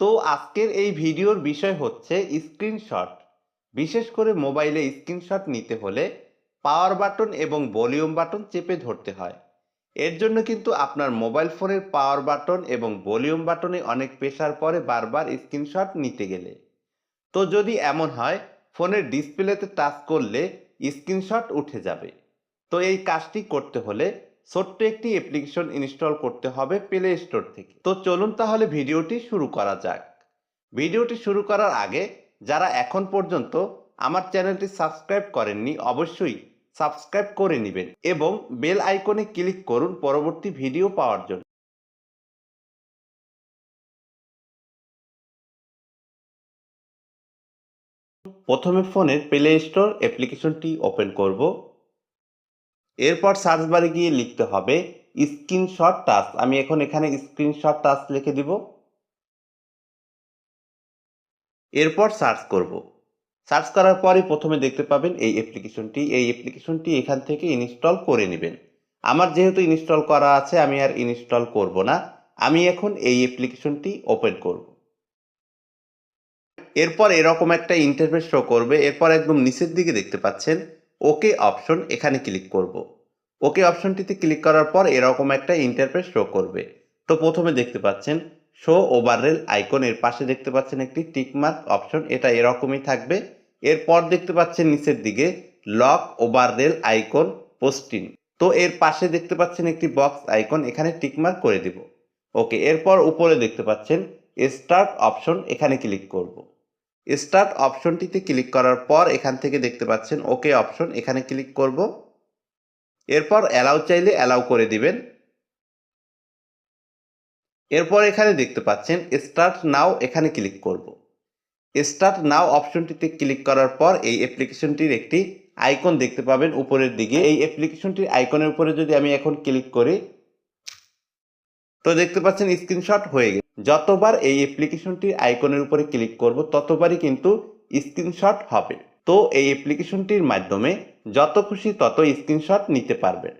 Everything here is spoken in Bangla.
তো আজকের এই ভিডিওর বিষয় হচ্ছে স্ক্রিনশট। বিশেষ করে মোবাইলে স্ক্রিনশট নিতে হলে পাওয়ার বাটন এবং ভলিউম বাটন চেপে ধরতে হয়। এর জন্য কিন্তু আপনার মোবাইল ফোনের পাওয়ার বাটন এবং ভলিউম বাটনে অনেক প্রেসার পরে বারবার স্ক্রিনশট নিতে গেলে। তো যদি এমন হয়, ফোনের ডিসপ্লেতে টাচ করলে স্ক্রিনশট উঠে যাবে। তো এই কাজটি করতে হলে ছোট্ট একটি অ্যাপ্লিকেশন ইনস্টল করতে হবে প্লে স্টোর থেকে। তো চলুন তাহলে ভিডিওটি শুরু করা যাক। ভিডিওটি শুরু করার আগে যারা এখন পর্যন্ত আমার চ্যানেলটি সাবস্ক্রাইব করেননি, অবশ্যই সাবস্ক্রাইব করে নেবেন এবং বেল আইকনে ক্লিক করুন পরবর্তী ভিডিও পাওয়ার জন্য। প্রথমে ফোনের প্লে স্টোর অ্যাপ্লিকেশনটি ওপেন করব। এরপর সার্চ বারে গিয়ে লিখতে হবে স্ক্রিনশট টাচ আমি এখন এখানে স্ক্রিনশট টাচ লিখে দিব। এরপর সার্চ করব। সার্চ করার পরই প্রথমে দেখতে পাবেন এই অ্যাপ্লিকেশনটি এই অ্যাপ্লিকেশনটি এখান থেকে ইনস্টল করে নেবেন। আমার যেহেতু ইনস্টল করা আছে, আমি আর ইনস্টল করব না। আমি এখন এই অ্যাপ্লিকেশনটি ওপেন করব। এরপর এরকম একটা ইন্টারফেস শো করবে। এরপর একদম নিচের দিকে দেখতে পাচ্ছেন ওকে অপশন এখানে ক্লিক করব। ওকে অপশনটিতে ক্লিক করার পর এরকম একটা ইন্টারফেস শো করবে। তো প্রথমে দেখতে পাচ্ছেন শো ওভাররেল আইকন এর পাশে দেখতে পাচ্ছেন একটি টিকমার্ক অপশন এটা এরকমই থাকবে। এরপর দেখতে পাচ্ছেন নিচের দিকে লক ওভাররেল আইকন পোস্টিং তো এর পাশে দেখতে পাচ্ছেন একটি বক্স আইকন এখানে টিকমার্ক করে দিব। ওকে এরপর উপরে দেখতে পাচ্ছেন স্টার্ট অপশন এখানে ক্লিক করব। স্টার্ট অপশনটিতে ক্লিক করার পর এখান থেকে দেখতে পাচ্ছেন ওকে অপশন এখানে ক্লিক করব। এরপর অ্যালাউ চাইলে অ্যালাউ করে দিবেন। এরপর এখানে দেখতে পাচ্ছেন স্টার্ট নাও এখানে ক্লিক করব। স্টার্ট নাও অপশনটিতে ক্লিক করার পর এই অ্যাপ্লিকেশনটির একটি আইকন দেখতে পাবেন উপরের দিকে। এই অ্যাপ্লিকেশনটির আইকনের উপরে যদি আমি এখন ক্লিক করি, তো দেখতে পাচ্ছেন স্ক্রিনশট হয়ে গেছে। যতবার এই অ্যাপ্লিকেশনটির আইকনের উপরে ক্লিক করব, ততবারই কিন্তু স্ক্রিনশট হবে। তো এই অ্যাপ্লিকেশনটির মাধ্যমে যত খুশি তত স্ক্রিনশট নিতে পারবেন